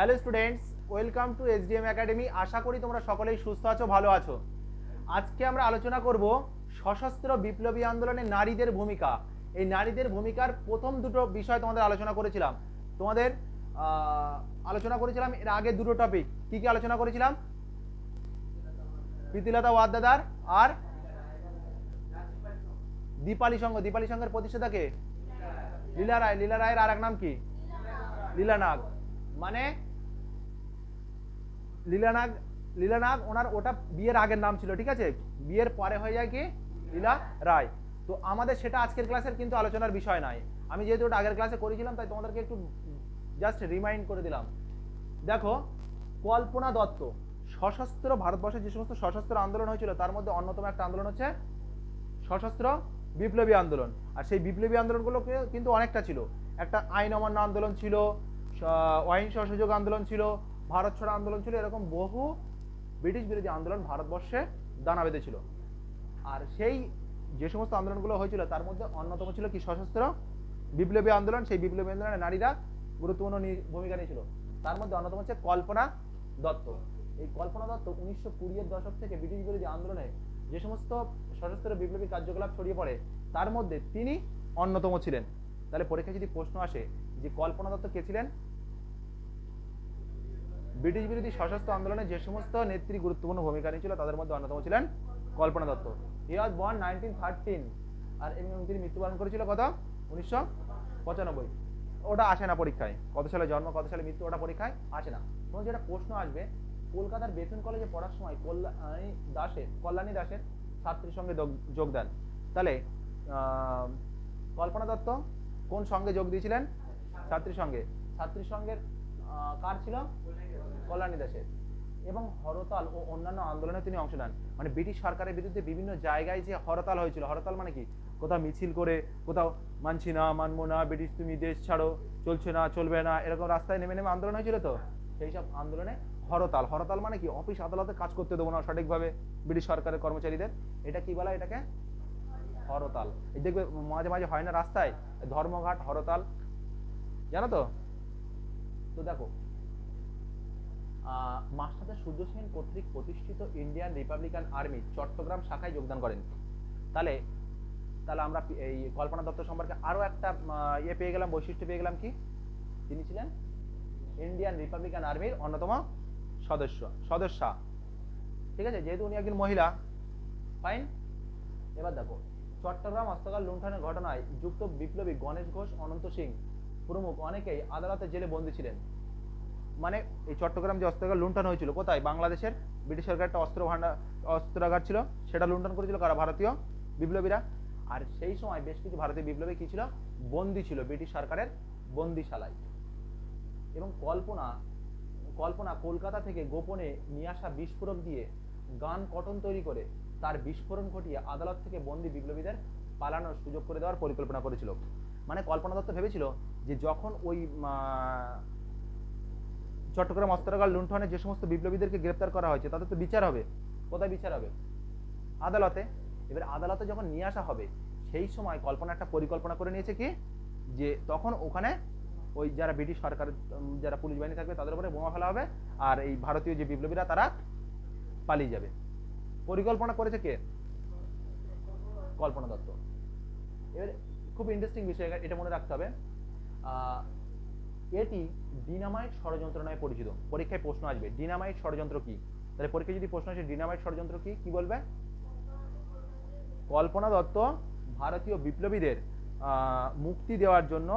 Hello students, welcome to SDM academy. আশা করি তোমরা সকলেই সুস্থ আছো, ভালো আছো। আজকে আমরা আলোচনা করব সশস্ত্র বিপ্লবী আন্দোলনে নারীদের ভূমিকা। এই নারীদের ভূমিকার প্রথম দুটো বিষয় তোমাদের আলোচনা করেছিলাম। তোমাদের আলোচনা করেছিলাম এর আগে দুটো টপিক কি কি আলোচনা করেছিলাম? প্রীতিলতা ওয়াদ্দাদার আর দীপালি সংঘ দীপালি সংঘের প্রতিষ্ঠাতাকে লীলা রায়। লীলা রায়ের আর এক নাম কি? লীলা নাগ। মানে লীলানাগ লীলানাগ, ওনার ওটা বিয়ের আগের নাম ছিল, ঠিক আছে? বিয়ের পরে হয়ে যায় কি? লীলা রায়। তো আমাদের সেটা আজকের ক্লাসের কিন্তু আলোচনার বিষয় নয়। আমি যেহেতু ওটা আগের ক্লাসে করেছিলাম, তাই তোমাদেরকে একটু জাস্ট রিমাইন্ড করে দিলাম। দেখো, কল্পনা দত্ত, সশস্ত্র ভারতবর্ষে যে সমস্ত সশস্ত্র আন্দোলন হয়েছিল, তার মধ্যে অন্যতম একটা আন্দোলন হচ্ছে সশস্ত্র বিপ্লবী আন্দোলন। আর সেই বিপ্লবী আন্দোলনগুলো কিন্তু অনেকটা ছিল। একটা আইন অমান্য আন্দোলন ছিল অহিংস সুযোগ আন্দোলন ছিল ভারত ছড়া আন্দোলন ছিল, এরকম বহু ব্রিটিশ বিরোধী আন্দোলন ভারতবর্ষে দানা বেঁধেছিল। আর সেই যে সমস্ত আন্দোলনগুলো হয়েছিল, তার মধ্যে অন্যতম ছিল কি, সশস্ত্র বিপ্লবী আন্দোলন। সেই বিপ্লবী আন্দোলনে নারীরা গুরুত্বপূর্ণ ভূমিকা নিয়েছিল। তার মধ্যে অন্যতম হচ্ছে কল্পনা দত্ত। এই কল্পনা দত্ত উনিশশো কুড়ির দশক থেকে ব্রিটিশ বিরোধী আন্দোলনে যে সমস্ত সশস্ত্র বিপ্লবী কার্যকলাপ ছড়িয়ে পড়ে, তার মধ্যে তিনি অন্যতম ছিলেন। তাহলে পরীক্ষায় যদি প্রশ্ন আসে যে কল্পনা দত্ত কে ছিলেন ব্রিটিশ বিরোধী সশস্ত্র আন্দোলনে যে সমস্ত নেত্রী গুরুত্বপূর্ণ ভূমিকা নিয়েছিল তাদের মধ্যে অন্যতম ছিলেন Kalpana Dutta. He was born nineteen thirteen আর এবং তিনি মৃত্যুবরণ করেছিল কত? উনিশশো পঁচানব্বই। ওটা আসে না পরীক্ষায়। কত সালে জন্ম কত সালে মৃত্যু ওটা পরীক্ষায় আসে না। তোমার যেটা প্রশ্ন আসবে কলকাতার বেতন কলেজে পড়ার সময় কল্যাণী দাসের কল্যাণী দাসের ছাত্রীর সঙ্গে যোগ- যোগ দেন। তাহলে কল্পনা দত্ত কোন সঙ্গে যোগ দিয়েছিলেন? ছাত্রীর সঙ্গে। ছাত্রীর সঙ্গের আহ, কার ছিল? কল্যাণী দাসের। এবং হরতাল ও অন্যান্য আন্দোলনে তিনি অংশ নেন। মানে ব্রিটিশ সরকারের বিরুদ্ধে বিভিন্ন জায়গায় যে হরতাল হয়েছিল, হরতাল মানে কি? কোথাও মিছিল করে, কোথাও মানছি না, মানবো না, ব্রিটিশ তুমি দেশ ছাড়ো, চলছে না, চলবে না, এরকম রাস্তায় নেমে নেমে আন্দোলন হয়েছিল তো? সেই সব আন্দোলনে হরতাল। হরতাল মানে কি? অফিস আদালতে কাজ করতে দেবো না সঠিকভাবে ব্রিটিশ সরকারের কর্মচারীদের। এটা কি বলা এটাকে? হরতাল। এই দেখবে মাঝে মাঝে হয় না রাস্তায়? ধর্মঘাট, হরতাল। জানো তো? তো দেখো মাস্টারদা সূর্য সেন কর্তৃক প্রতিষ্ঠিত ইন্ডিয়ান রিপাবলিকান আর্মি চট্টগ্রাম শাখায় যোগদান করেন। তাহলে তাহলে আমরা এই কল্পনা দত্ত সম্পর্কে আরও একটা ইয়ে পেয়ে গেলাম, বৈশিষ্ট্য পেয়ে গেলাম কি? তিনি ছিলেন ইন্ডিয়ান রিপাবলিকান আর্মির অন্যতম সদস্য, সদস্যা। ঠিক আছে? যেহেতু উনি একজন মহিলা ফাইন এবার দেখো, চট্টগ্রাম হস্তকাল লুণ্ঠনের ঘটনায় যুক্ত বিপ্লবী গণেশ ঘোষ, অনন্ত সিং প্রমুখ অনেকেই আদালতে জেলে বন্দী ছিলেন। মানে এই চট্টগ্রাম যে অস্ত্রাগার লুণ্ঠন হয়েছিল, কোথায়? বাংলাদেশের। ব্রিটিশ সরকার একটা অস্ত্র ভাণ্ডার অস্ত্রাগার ছিল, সেটা লুণ্ঠন করেছিল কারা? ভারতীয় বিপ্লবীরা। আর সেই সময় বেশ কিছু ভারতীয় বিপ্লবী কি ছিল? বন্দী ছিল ব্রিটিশ সরকারের বন্দিশালায়। এবং কল্পনা কল্পনা কলকাতা থেকে গোপনে নিয়ে আসা বিস্ফোরক দিয়ে গান কটন তৈরি করে তার বিস্ফোরণ ঘটিয়ে আদালত থেকে বন্দি বিপ্লবীদের পালানোর সুযোগ করে দেওয়ার পরিকল্পনা করেছিল। মানে কল্পনা দত্ত ভেবেছিল যে যখন ওই চট্টগ্রাম অস্ত্রাগার লুণ্ঠনে যে সমস্ত বিপ্লবীদেরকে গ্রেপ্তার করা হয়েছে, তাদের তো বিচার হবে। কোথায় বিচার হবে? আদালতে। এবার আদালতে যখন নিয়ে আসা হবে, সেই সময় কল্পনা একটা পরিকল্পনা করে নিয়েছে কি? যে তখন ওখানে ওই যারা ব্রিটিশ সরকার যারা পুলিশ বাহিনী থাকবে, তাদের উপরে বোমা ফেলা হবে আর এই ভারতীয় যে বিপ্লবীরা, তারা পালিয়ে যাবে। পরিকল্পনা করেছে কে? কল্পনা দত্ত। এবার খুব ইন্টারেস্টিং বিষয়, এটা- মনে রাখতে হবে। এটি ডিনামাইট ষড়যন্ত্র নামে পরিচিত। পরীক্ষায় প্রশ্ন আসবে, ডিনামাইট ষড়যন্ত্র কি? তাহলে পরীক্ষায় যদি প্রশ্ন আসে, ডিনামাইট ষড়যন্ত্র কি? কি বলবে? কল্পনা দত্ত ভারতীয় বিপ্লবীদের মুক্তি দেওয়ার জন্য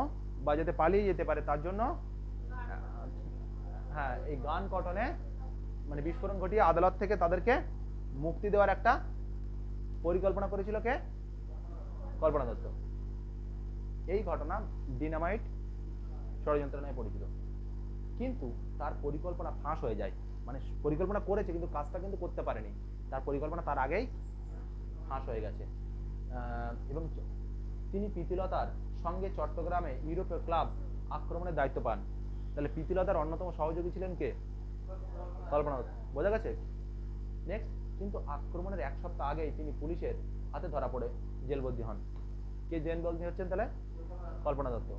বা যাতে পালিয়ে যেতে পারে, তার জন্য হ্যাঁ এই গান কটনে মানে বিস্ফোরণ ঘটিয়ে আদালত থেকে তাদেরকে মুক্তি দেওয়ার একটা পরিকল্পনা করেছিল কে? কল্পনা দত্ত। এই ঘটনা ডিনামাইট ষড়যন্ত্র নামে পরিচিত। কিন্তু তার পরিকল্পনা ফাঁস হয়ে যায়। মানে পরিকল্পনা করেছে, কিন্তু কাজটা কিন্তু করতে পারেনি। তার পরিকল্পনা তার আগেই ফাঁস হয়ে গেছে। এবং তিনি প্রীতিলতার সঙ্গে চট্টগ্রামে ইউরোপীয় ক্লাব আক্রমণের দায়িত্ব পান। তাহলে প্রীতিলতার অন্যতম সহযোগী ছিলেন কে? কল্পনা। বোঝা গেছে? নেক্সট কিন্তু আক্রমণের এক সপ্তাহ আগেই তিনি পুলিশের হাতে ধরা পড়ে, জেলবন্দি হন। কে জেলবন্দি হচ্ছেন তাহলে? কল্পনা দত্ত।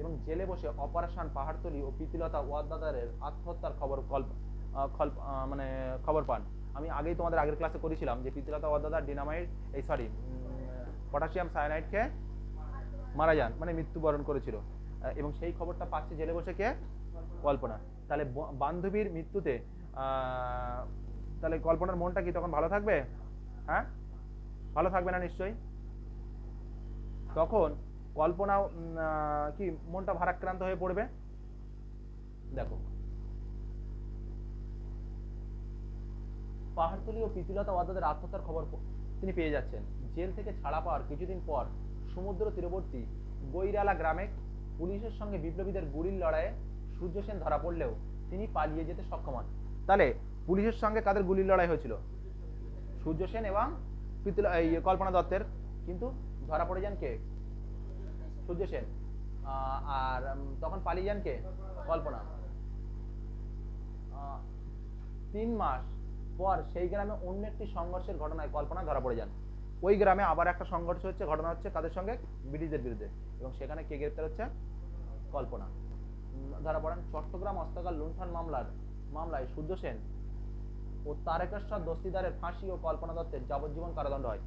এবং জেলে বসে অপারেশন পাহাড়তলি ও প্রীতিলতা ওয়াদ্দাদারের আত্মহত্যার খবর কল্প মানে খবর পান। আমি আগেই তোমাদের আগের ক্লাসে করেছিলাম যে প্রীতিলতা ওয়াদ্দাদার ডিনামাইট এই সরি পটাশিয়াম সায়ানাইডকে মারা যান মানে মৃত্যুবরণ করেছিল। এবং সেই খবরটা পাচ্ছে জেলে বসে কে? কল্পনা। তাহলে বান্ধবীর মৃত্যুতে তাহলে কল্পনার মনটা কি তখন ভালো থাকবে? হ্যাঁ? ভালো থাকবে না নিশ্চয়ই? তখন কল্পনা কি, মনটা ভারাক্রান্ত হয়ে পড়বে? দেখো। পাহাড়তলি ও প্রীতিলতা ওয়াদাদের আত্মহত্যার খবর তিনি পেয়ে যাচ্ছেন। জেল থেকে ছাড়া পাওয়ার কিছুদিন পর সমুদ্র তীরবর্তী গৈরালা গ্রামে পুলিশের সঙ্গে বিপ্লবীদের গুলির লড়াইয়ে সূর্য সেন ধরা পড়লেও তিনি পালিয়ে যেতে সক্ষম হন। তাহলে পুলিশের সঙ্গে কাদের গুলির লড়াই হয়েছিল? সূর্য সেন এবং কল্পনা দত্তের। কিন্তু ধরা পড়ে যান কে? সূর্য সেন আর তখন পালিয়ে যান কে কল্পনা তিন মাস পর সেই গ্রামে অন্য একটি সংঘর্ষের ঘটনায় কল্পনা ধরা পড়ে যান। ওই গ্রামে আবার একটা সংঘর্ষ হচ্ছে, ঘটনা হচ্ছে কাদের সঙ্গে ব্রিটিশদের বিরুদ্ধে। এবং সেখানে কে গ্রেপ্তার হচ্ছে? কল্পনা। ধরা পড়েন চট্টগ্রাম হস্তাকার লুণ্ঠন মামলার, মামলায় সূর্য সেন ও তারেকেশ্বর দস্তিদারের ফাঁসি ও কল্পনা দত্তের যাবজ্জীবন কারাদণ্ড হয়।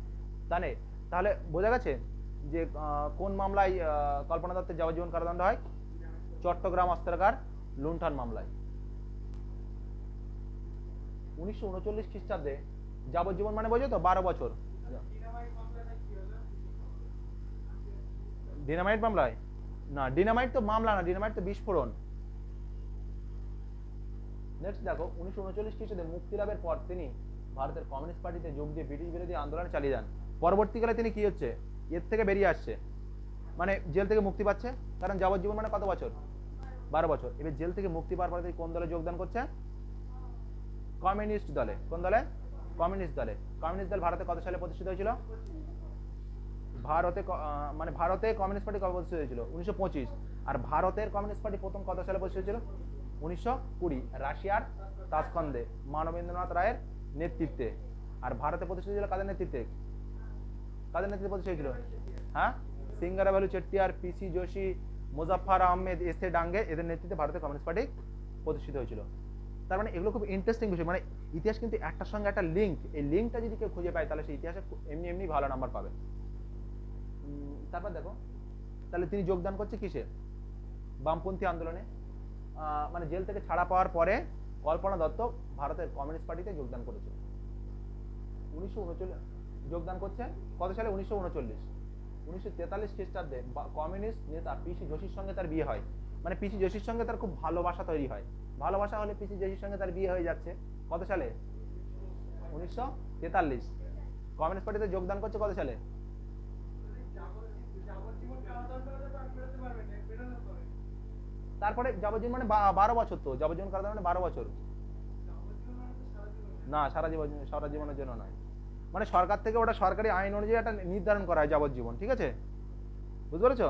তাহলে তাহলে বোঝা গেছে যে কোন মামলায় কল্পনা দত্তের যাবজ্জীবন কারাদণ্ড হয়? চট্টগ্রাম অস্ত্রাগার, লুণ্ঠন মামলায়। উনিশশো উনচল্লিশ খ্রিস্টাব্দে যাবজ্জীবন মানে বোঝো তো, বারো বছর। ডিনামাইট মামলায়? না, ডিনামাইট তো মামলা না, ডিনামাইট তো বিস্ফোরণ। নেক্সট দেখো, উনিশশো উনচল্লিশ খ্রিস্টাব্দে মুক্তি লাভের পর তিনি ভারতের কমিউনিস্ট পার্টিতে যোগ দিয়ে ব্রিটিশ বিরোধী আন্দোলন চালিয়ে যান। পরবর্তীকালে তিনি কি হচ্ছে? এর থেকে বেরিয়ে আসছে। মানে জেল থেকে মুক্তি পাচ্ছে, কারণ যাবজ্জীবন মানে কত বছর? বারো বছর। এবার জেল থেকে মুক্তি পাওয়ার পরে কোন দলে যোগদান করছে কমিউনিস্ট দলে। কোন দলে? কমিউনিস্ট দলে। কমিউনিস্ট দল ভারতে কত সালে প্রতিষ্ঠিত হয়েছিল? ভারতে মানে ভারতে কমিউনিস্ট পার্টি কবে প্রতিষ্ঠিত হয়েছিল? উনিশশো পঁচিশ। আর ভারতের কমিউনিস্ট পার্টি প্রথম কত সালে প্রতিষ্ঠিত হয়েছিল? উনিশশো কুড়ি। রাশিয়ার তাসকন্দে মানবেন্দ্রনাথ রায়ের নেতৃত্বে। আর ভারতে প্রতিষ্ঠিত হয়েছিল কাদের নেতৃত্বে? কাদের নেতৃত্বে হয়েছিল হ্যাঁ? Singaravelu Chettiar P C Joshi Muzaffar Ahmed, S A Dange এদের নেতৃত্বে ভারতের কমিউনিস্ট পার্টি প্রতিষ্ঠিত হয়েছিল। তার মানে এগুলো খুব ইন্টারেস্টিং বিষয়। মানে ইতিহাস কিন্তু একটার সঙ্গে একটা লিঙ্ক এই লিঙ্কটা যদি কেউ খুঁজে পায়, তাহলে সেই ইতিহাসে এমনি এমনি ভালো নাম্বার পাবে। তারপর দেখো, তাহলে তিনি যোগদান করছে কিসে? বামপন্থী আন্দোলনে। মানে জেল থেকে ছাড়া পাওয়ার পরে কল্পনা দত্ত ভারতের কমিউনিস্ট পার্টিতে যোগদান করেছিল। উনিশশো উনচল্লিশ যোগদান করছে। কত সালে? উনিশশো উনচল্লিশ। উনিশশো তেতাল্লিশ খ্রিস্টাব্দে কমিউনিস্ট নেতা পিসি যোশীর সঙ্গে তার বিয়ে হয়। মানে পিসি যোশীর সঙ্গে তার খুব ভালোবাসা তৈরি হয়। ভালোবাসা হলে পিসি যোশীর সঙ্গে তার বিয়ে হয়ে যাচ্ছে। কত সালে? উনিশশো তেতাল্লিশ। কমিউনিস্ট পার্টিতে যোগদান করছে কত সালে? তারপরে যাবজ্জীবন মানে বারো বছর তো। যাবজ্জীবন কারাদণ্ড মানে বারো বছর। না, সারা জীবন সারা জীবনের জন্য নয়। মানে সরকার থেকে ওটা সরকারি আইন অনুযায়ী একটা নির্ধারণ করা হয় যাবজ্জীবন, ঠিক আছে? বুঝতে পেরেছ?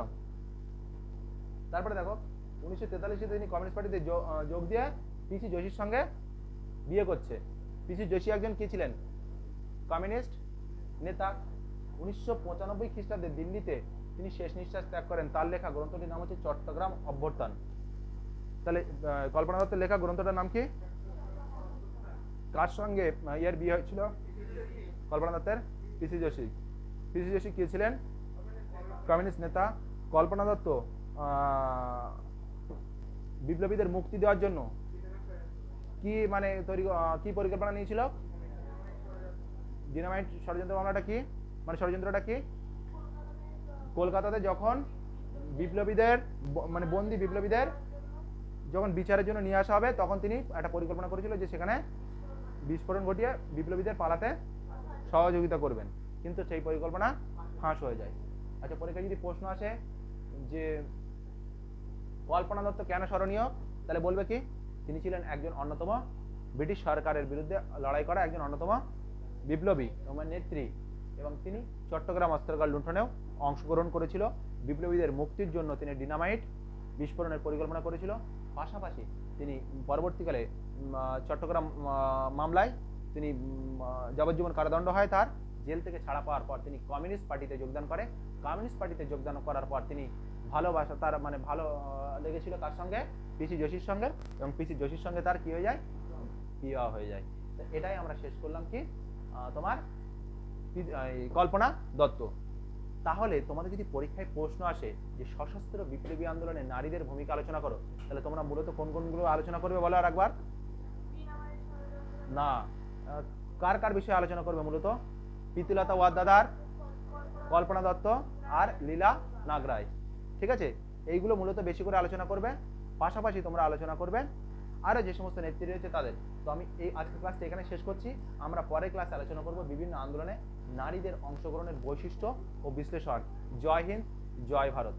তারপরে দেখো, উনিশশো তেতাল্লিশে তিনি কমিউনিস্ট পার্টিতে যোগ দিয়ে পিসি যোশীর সঙ্গে বিয়ে করছে। পিসি যোশী একজন কি ছিলেন? কমিউনিস্ট নেতা। উনিশশো পঁচানব্বই খ্রিস্টাব্দে দিল্লিতে তিনি শেষ নিঃশ্বাস ত্যাগ করেন। তার লেখা গ্রন্থটির নাম হচ্ছে চট্টগ্রাম অভ্যর্থন। তাহলে কল্পনা দত্তের লেখা গ্রন্থটার নাম কি? কার সঙ্গে ইয়ের বিয়ে হয়েছিল? কল্পনা দত্তের পিসি যোশী। পিসি যোশী কে ছিলেন? কমিউনিস্ট নেতা কল্পনা দত্ত। বিপ্লবীদের মুক্তি দেওয়ার জন্য কি মানে তৈরি কি পরিকল্পনা নিয়েছিল? ডিনামাইট ষড়যন্ত্র মামলাটা কি? মানে ষড়যন্ত্রটা কি? কলকাতাতে যখন বিপ্লবীদের মানে বন্দি বিপ্লবীদের যখন বিচারের জন্য নিয়ে আসা হবে, তখন তিনি একটা পরিকল্পনা করেছিল যে সেখানে বিস্ফোরণ ঘটিয়ে বিপ্লবীদের পালাতে সহযোগিতা করবেন। কিন্তু সেই পরিকল্পনা ফাঁস হয়ে যায়। আচ্ছা পরীক্ষায় যদি প্রশ্ন আসে যে, কল্পনা দত্ত কেন স্মরণীয়? তাহলে বলবে কি? তিনি ছিলেন একজন অন্যতম ব্রিটিশ সরকারের বিরুদ্ধে লড়াই করা একজন অন্যতম বিপ্লবী এবং নেত্রী। এবং তিনি চট্টগ্রাম অস্ত্রাগার লুণ্ঠনেও অংশগ্রহণ করেছিল। বিপ্লবীদের মুক্তির জন্য তিনি ডিনামাইট বিস্ফোরণের পরিকল্পনা করেছিল। পাশাপাশি তিনি পরবর্তীকালে চট্টগ্রাম মামলায় তিনি যাবজ্জীবন কারাদণ্ড হয় তার। জেল থেকে ছাড়া পাওয়ার পর তিনি কমিউনিস্ট পার্টিতে যোগদান করে। কমিউনিস্ট পার্টিতে যোগদান করার পর তিনি ভালোবাসা, তার মানে ভালো লেগেছিল কার সঙ্গে পিসি যোশীর সঙ্গে। এবং পিসি যোশীর সঙ্গে তার কি হয়ে যায়? বিবাহ হয়ে যায়। তো এটাই আমরা শেষ করলাম কি? তোমার কল্পনা দত্ত। তাহলে তোমাদের যদি পরীক্ষায় প্রশ্ন আসে যে সশস্ত্র বিপ্লবী আন্দোলনে নারীদের ভূমিকা আলোচনা করো, তাহলে তোমরা মূলত কোন কোনগুলো আলোচনা করবে বলো আর একবার? না। কার কার বিষয়ে আলোচনা করবে মূলত? প্রীতিলতা ওয়াদ্দাদার, কল্পনা দত্ত আর লীলা নাগরায় ঠিক আছে? এইগুলো মূলত বেশি করে আলোচনা করবে, পাশাপাশি তোমরা আলোচনা করবে। আরও যে সমস্ত নেত্রী রয়েছে তাদের। তো আমি এই আজকের ক্লাসটা এখানে শেষ করছি। আমরা পরের ক্লাসে আলোচনা করব বিভিন্ন আন্দোলনে নারীদের অংশগ্রহণের বৈশিষ্ট্য ও বিশ্লেষণ। জয় হিন্দ, জয় ভারত।